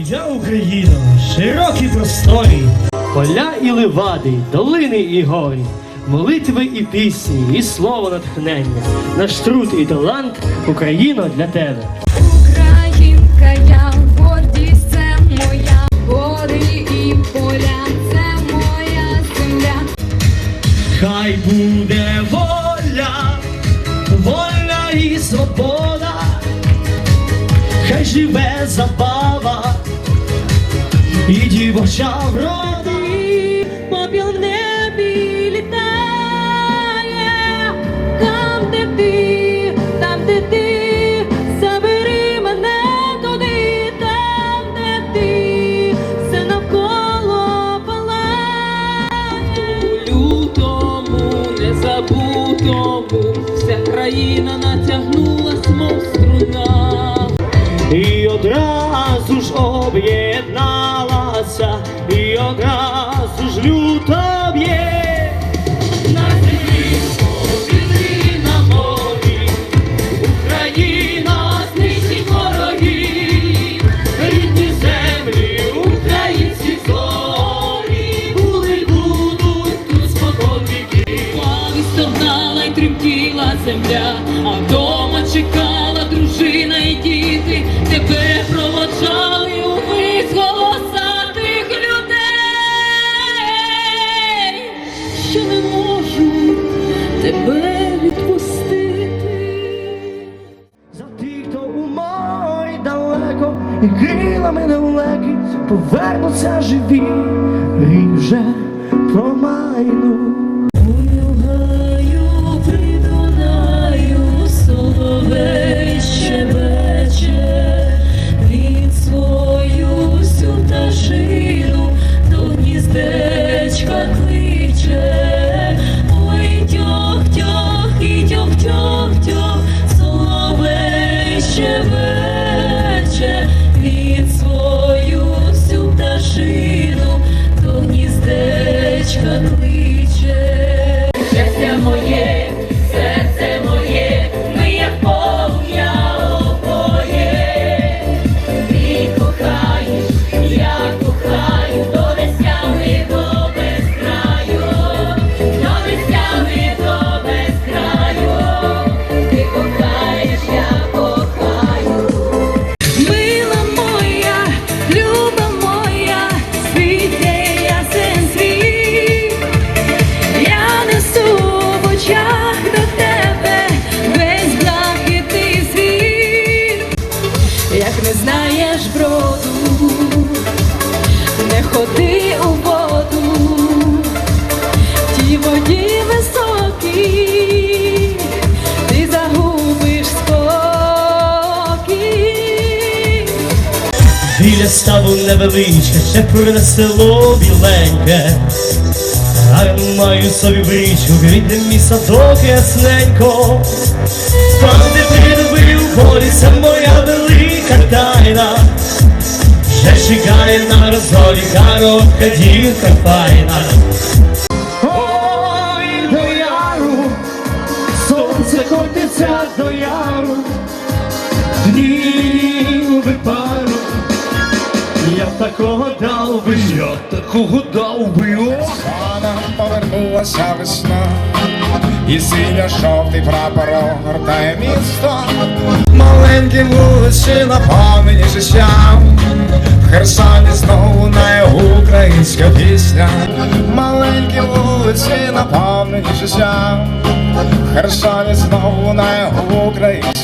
Моя Україна, широкі просторі, Поля і ливади, долини і гори, молитви і пісні, і слово натхнення, наш труд і талант Україно для тебе. Українка, я гордість це моя, гори і поля, це моя земля. хай буде воля, вольна і свобода, хай живе забава і дівоча врода. Попіл в небі літає, там, де ти, там, де ти, забери мене туди, там, де ти, все навколо палає. лютому, незабутому, вся країна натягнулась, мов земля, а вдома чекала дружина і діти, тебе проводжали увесь голоса тих людей, що не можуть тебе відпустити. За тих, хто у мой далеко, і крилами далекі повернуться живі, рік вже промайну. Не ходи у воду, в тій воді високій, ти загубиш спокій. Біля ставу невеличке, ще певне село біленьке. А маю собі вичу, рідне мій садок ясненько. Там, де ти любив полі, моя розволі коротка дівка файна. Ой, до яру, сонце котиться до яру, днів би пару. Я такого дав би, я такого дав би, ох! Повернулася весна, і синя жовтий прапор огортає місто. Маленькі вулиці наповнені життям. Херсоні знову на українська пісня. Маленькі вулиці наповнені життя, Херсоні знову не українська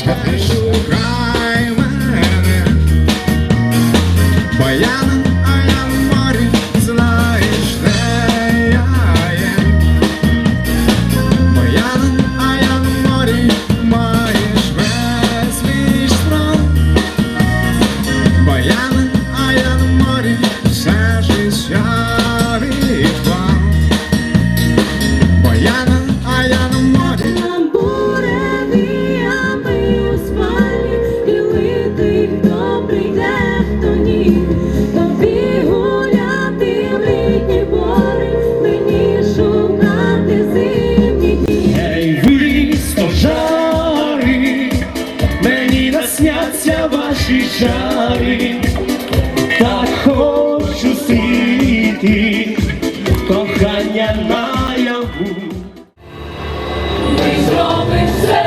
стає наяву. Ти зробиш все.